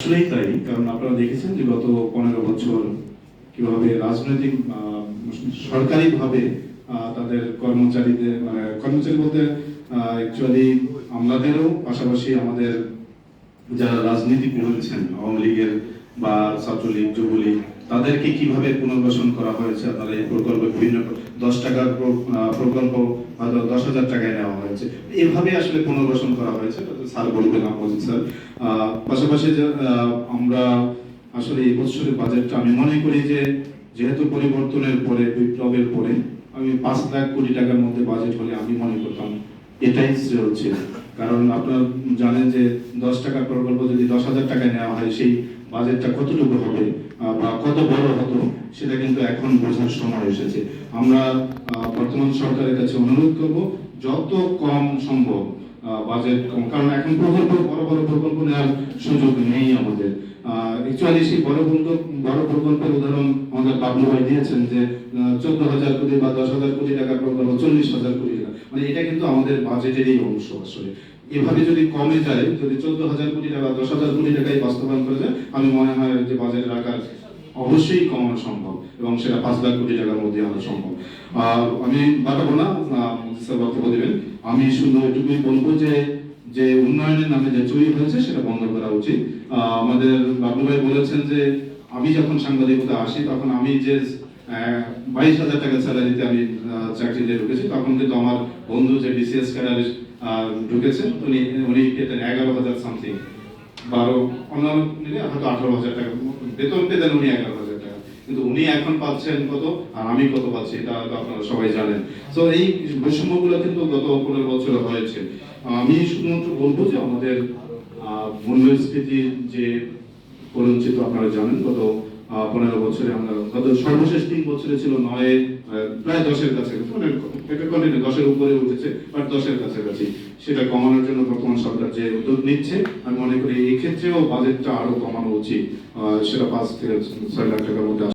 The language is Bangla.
আসলেই তাই, কারণ আপনারা দেখেছেন যে গত পনেরো বছর কীভাবে রাজনৈতিক সরকারিভাবে তাদের কর্মচারীদের মানে কর্মচারী বলতে অ্যাকচুয়ালি আমলাদেরও পাশাপাশি আমাদের যারা রাজনীতি করেছেন আওয়ামী লীগের বা ছাত্রলীগ, যুবলীগ, তাদেরকে কীভাবে পুনর্বাসন করা হয়েছে? আপনারা এই প্রকল্প বিভিন্ন দশ টাকার প্রকল্প হয়তো দশ হাজার টাকায় নেওয়া হয়েছে। এভাবে আসলে পুনর্বাসন করা হয়েছে স্যার বলবেন আমাদের স্যার। পাশাপাশি আমরা আসলে এই বছরের বাজেটটা আমি মনে করি যে, যেহেতু পরিবর্তনের পরে, বিপ্লবের পরে, আমি পাঁচ লাখ কোটি টাকার মধ্যে বাজেট হলে আমি মনে করতাম এটাই ছিল। কারণ আপনারা জানেন যে, দশ টাকার প্রকল্প যদি দশ হাজার টাকায় নেওয়া হয়, সেই বাজেটটা কতটুকু হবে বা কত বড় হতো, সেটা কিন্তু এখন বোঝার সময় এসেছে। আমরা বর্তমান সরকারের কাছে অনুরোধ করব, যত কম সম্ভব বাজেট কম, কারণ এখন প্রকল্প, বড় বড় প্রকল্প নেওয়ার সুযোগ নেই আমাদের। অ্যাকচুয়ালি সেই বড় বড় প্রকল্পের উদাহরণ আমাদের বাবলু ভাই দিয়েছেন যে চোদ্দ হাজার কোটি বা দশ হাজার কোটি টাকার প্রকল্প চল্লিশ হাজার কোটি টাকা। মানে এটা কিন্তু আমাদের বাজেটেরই অংশ আসলে। এভাবে যদি কমে যায়, যদি চোদ্দ হাজার কোটি টাকা দশ হাজার কোটি টাকাই বাস্তবায়ন করে যায়, আমি মনে হয় যে বাজেটের আকার অবশ্যই কমানো সম্ভব এবং সেটা পাঁচ লাখ কোটি টাকার মধ্যে আনা সম্ভব। আমি বাড়াবো না বক্তব্য দেবেন। আমি শুধু এটুকুই বলব যে যে উন্নয়নের নামে যে চুরি হয়েছে সেটা বন্ধ করা উচিত। আমাদের বাবলু ভাই বলেছেন যে, আমি যখন সাংবাদিকতা আসি, তখন আমি যে বাইশ হাজার টাকা স্যালারিতে আমি চাকরিতে ঢুকেছি, তখন কিন্তু আমার বন্ধু যে ক্যাডারে ঢুকেছেন উনি উনি পেতেন এগারো হাজার সামথিং বারো অন্যান্য হয়তো আঠারো হাজার টাকা, বেতন পেতেন উনি এগারো হাজার টাকা। কিন্তু উনি এখন পাচ্ছেন কত, আর আমি কত পাচ্ছি, এটা আপনারা সবাই জানেন। তো এই বৈষম্যগুলো কিন্তু গত পনেরো বছরে হয়েছে। আমি শুধুমাত্র বলব যে আমাদের মূল্যস্ফীতির যে পরিচিত আপনারা জানেন, গত পনেরো বছরে আমরা, গত সর্বশেষ তিন বছরে ছিল নয় প্রায় দশের কাছে একটা কন্টিনিউ দশের উপরে উঠেছে বাট দশের কাছাকাছি। সেটা কমানোর জন্য বর্তমান সরকার যে উদ্যোগ নিচ্ছে, আমি মনে করি এক্ষেত্রেও বাজেটটা আরও কমানো উচিত সেটা পাঁচ থেকে ছয় লাখ টাকার মধ্যে